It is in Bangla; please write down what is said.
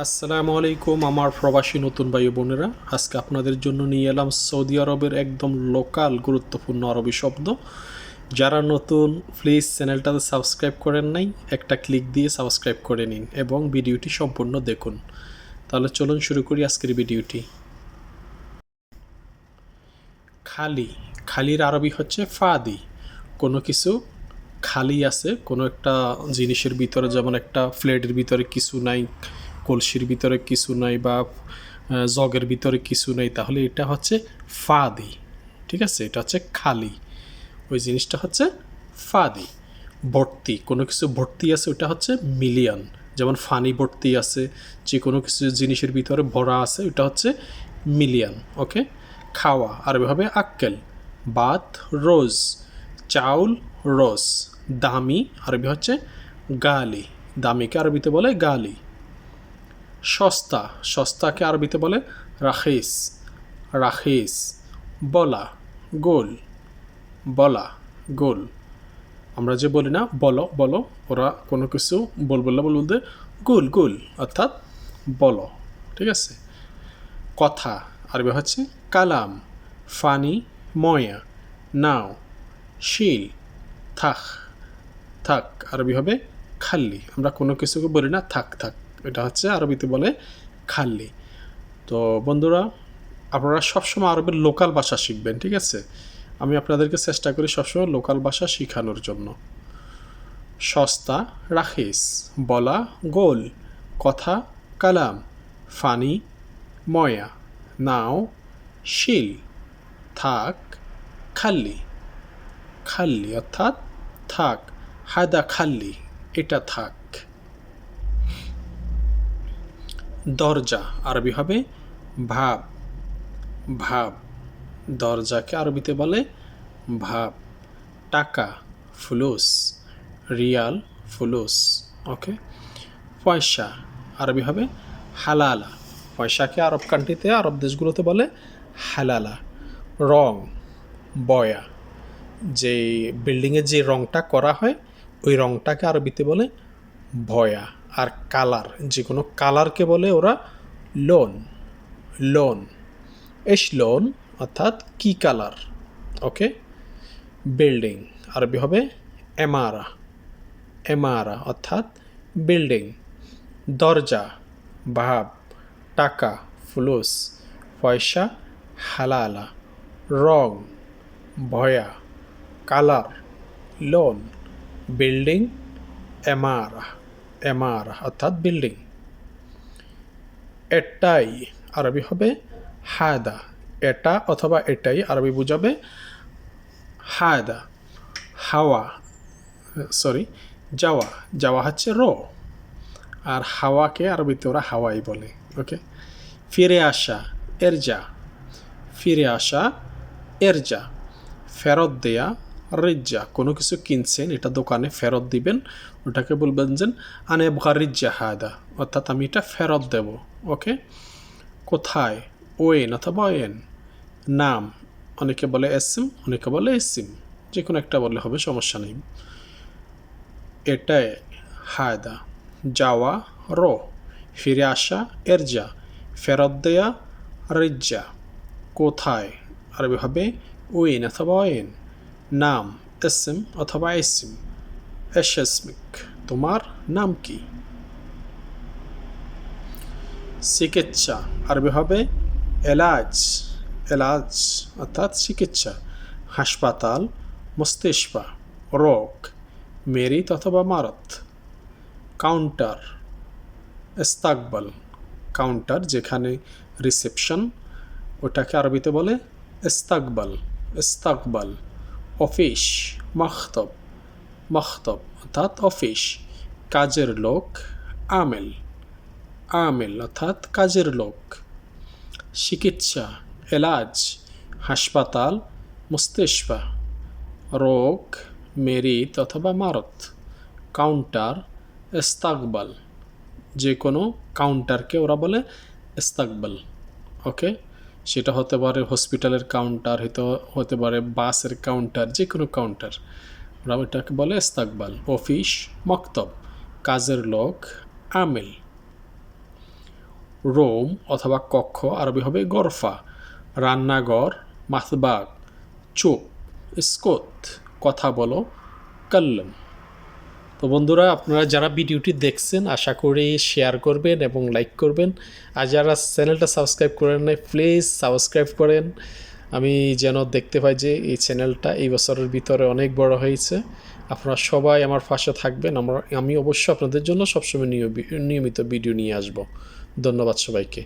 আসসালামু আলাইকুম, আমার প্রবাসী নতুন ভাই বোনেরা। আজকে আপনাদের জন্য নিয়ে এলাম সৌদি আরবের একদম লোকাল গুরুত্বপূর্ণ আরবি শব্দ। যারা নতুন প্লিজ চ্যানেলটাতে সাবস্ক্রাইব করেন নাই, একটা ক্লিক দিয়ে সাবস্ক্রাইব করে নিন এবং ভিডিওটি সম্পূর্ণ দেখুন। তাহলে চলুন শুরু করি আজকের ভিডিওটি। খালি, খালির আরবি হচ্ছে ফাদি। কোনো কিছু খালি আছে, কোনো একটা জিনিসের ভিতরে, যেমন একটা ফ্লেটের ভিতরে কিছু নাই কলসির ভিতরে কিছু নাই বা জগের ভিতরে কিছু নাই, তাহলে এটা হচ্ছে ফাদি, ঠিক আছে? এটা হচ্ছে খালি। ওই জিনিসটা হচ্ছে ফাদি। ভর্তি, কোনো কিছু ভর্তি আছে, ওটা হচ্ছে মিলিয়ন। যেমন ফানি ভর্তি আছে, যে কোনো কিছু জিনিসের ভিতরে ভরা আছে, ওটা হচ্ছে মিলিয়ন, ওকে? খাওয়া আরবিভাবে আক্কেল। বাত, রোজ। চাউল, রোজ। দামি আরবি হচ্ছে গালি। দামিকে আরবিতে বলে? গালি। সস্তা, সস্তাকে আরবিতে বলে রাখিস রাখিস, বলা, গোল বলা, গোল। আমরা যে বলি না বলো বলো, ওরা কোনো কিছু বল বললে বল বলতে গোল গোল, অর্থাৎ বলো, ঠিক আছে? কথা, আরবি হচ্ছে কালাম, ফানি, ময়া, নাও, শিল, থাক থাক, আরবি হবে খাল্লি আমরা কোনো কিছুকে বলি না থাক থাক। এটা হচ্ছে আরবিতে বলে খাল্লি তো বন্ধুরা, আপনারা সবসময় আরবের লোকাল ভাষা শিখবেন, ঠিক আছে? আমি আপনাদেরকে চেষ্টা করি সবসময় লোকাল ভাষা শেখানোর জন্য। সস্তা, রাখিস, বলা, গোল, কথা, কালাম, ফানি, ময়া, নাও, শিল, থাক খাল্লি খাল্লি অর্থাৎ থাক, হায়দা খাল্লি এটা থাক। দরজা, আরবি হবে ভাব। ভাব, দরজাকে আরবিতে বলে ভাব। টাকা, ফুলুস, রিয়াল, ফুলুস, ওকে? পয়সা, আরবি হবে হালালা। পয়সাকে আরব কান্ট্রিতে, আরব দেশগুলোতে বলে হালালা। রং, বয়া। যে বিল্ডিংয়ে যে রংটা করা হয়, ওই রংটাকে আরবিতে বলে ভয়া। আর কালার যে কোনো কালারকে বলে ওরা লোন লোন। এস লোন অর্থাৎ কি কালার? ওকে, বিল্ডিং, আরবি হবে এমারা এমারা অর্থাৎ বিল্ডিং, দরজা ভাব টাকা, ফুলুস, পয়সা, হালালা, রং, ভয়া, কালার, লোন, বিল্ডিং এমারা এমারা, অর্থাৎ বিল্ডিং। এটাই আরবি হবে হায়দা। এটা অথবা এটাই আরবি বুঝাবে হায়দা। হাওয়া, সরি, যাওয়া। যাওয়া হচ্ছে র। আর হাওয়াকে আরবিতে ওরা হাওয়াই বলে, ওকে? ফিরে আসা, এরজা। ফিরে আসা, এরজা। ফেরত দেয়া রিজ্জা, কোনো কিছু কিনছেন, এটা দোকানে ফেরত দিবেন, ওটাকে বলবেন যে, আনে রিজ্জা হায়দা অর্থাৎ আমি এটা ফেরত দেব, ওকে? কোথায়? ওয়েন অথবা ওয়েন? নাম? অনেকে বলে এসিম অনেকে বলে এসিম যে কোনো একটা বললে হবে, সমস্যা নেই। এটাই হায়দা যাওয়া, রো, ফিরে আসা, এরজা, ফেরত দেয়া, রিজ্জা, কোথায়? আরবি হবে ওয়েন অথবা ওয়েন। নাম এসিম অথবা এসিম এসেসমিক তোমার নাম কি? চিকিৎসা, আরবি হবে এলাজ। এলাজ অর্থাৎ চিকিৎসা। হাসপাতাল মস্তিষ্পা রোগ, মেরিত অথবা মারত। কাউন্টার, ইস্তাকবাল। কাউন্টার যেখানে রিসেপশন, ওটাকে আরবিতে বলে ইস্তাকবাল। ইস্তাকবাল। অফিস, মাখতব মাখতব, অর্থাৎ অফিস, কাজের লোক, আমেল আমেল, অর্থাৎ কাজের লোক, চিকিৎসা, এলাজ, হাসপাতাল মস্তিষ্পা রোগ মেরিত অথবা মারত, কাউন্টার, ইস্তাকবাল যে কোনো কাউন্টারকে ওরা বলে ইস্তাকবাল, ওকে? সেটা হতে পারে হসপিটালের কাউন্টার হয়তো হতে পারে বাসের কাউন্টার যে কোনো কাউন্টার ওরা ওটাকে বলে ইস্তাকবাল অফিস মক্তব, কাজের লোক, আমেল। রোম অথবা কক্ষ আরবি হবে গরফা, রান্নাঘর, মাথবাগ, চুপ, স্কোত, কথা বলো, কাল্লম। তো বন্ধুরা, আপনারা যারা ভিডিওটি দেখছেন, আশা করি শেয়ার করবেন এবং লাইক করবেন। আর যারা চ্যানেলটা সাবস্ক্রাইব করেন নাই প্লিজ সাবস্ক্রাইব করেন। আমি যেন দেখতে পাই যে এই চ্যানেলটা এই বছরের ভিতরে অনেক বড় হয়েছে। আপনারা সবাই আমার পাশে থাকবেন। আমরা, আমি অবশ্যই আপনাদের জন্য সবসময় নিয়মি- নিয়মিত ভিডিও নিয়ে আসব। ধন্যবাদ সবাইকে।